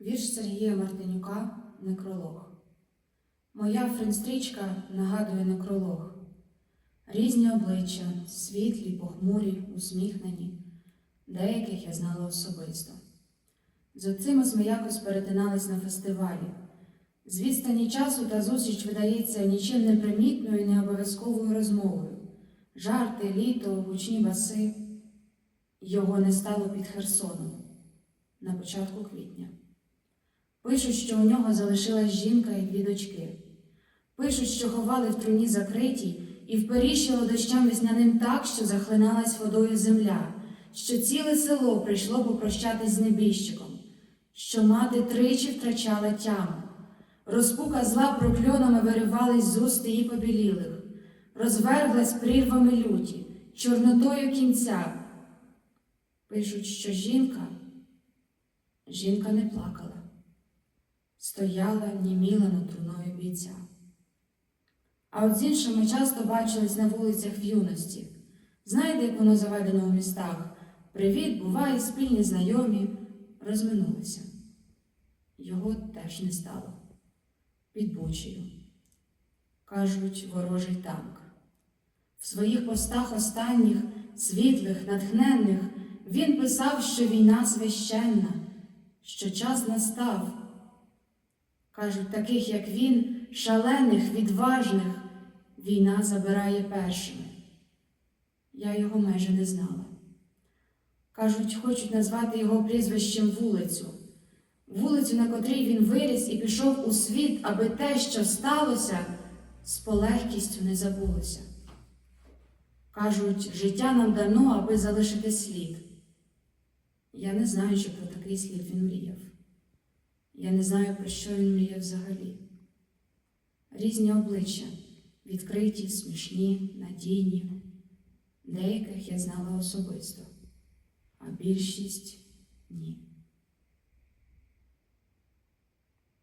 Вірш Сергія Мартинюка Некролог. Моя френстрічка нагадує некролог. Різні обличчя, світлі, похмурі, усміхнені. Деяких я знала особисто. З оцими ми якось перетинались на фестивалі. З відстані часу та зустріч видається нічим не примітною і не обов'язковою розмовою. Жарти, літо, гучні баси. Його не стало під Херсоном на початку квітня. Пишуть, що у нього залишилась жінка і дві дочки. Пишуть, що ховали в труні закритій і вперіщило дощам весняним так, що захлиналась водою земля, що ціле село прийшло попрощатись з небіжчиком, що мати тричі втрачала тяму. Розпука зла прокльонами виривались з уст її побілілих, розверглась прірвами люті, чорнотою кінця. Пишуть, що жінка, жінка не плакала, стояла, німіла над труною бійця. А от з іншими часто бачились на вулицях в юності. Знаєте, як воно заведено у містах? Привіт, буває, спільні знайомі, розминулися. Його теж не стало. Під Бучею. Кажуть, ворожий танк. В своїх постах останніх, світлих, натхненних, він писав, що війна священна, що час настав. Кажуть, таких, як він, шалених, відважних, війна забирає першими. Я його майже не знала. Кажуть, хочуть назвати його прізвищем вулицю, вулицю, на котрій він виріс і пішов у світ, аби те, що сталося, з полегкістю не забулося. Кажуть, життя нам дано, аби залишити слід. Я не знаю, що про такий слід він мріяв. Я не знаю, про що він мріє взагалі. Різні обличчя, відкриті, смішні, надійні. Деяких я знала особисто, а більшість ні.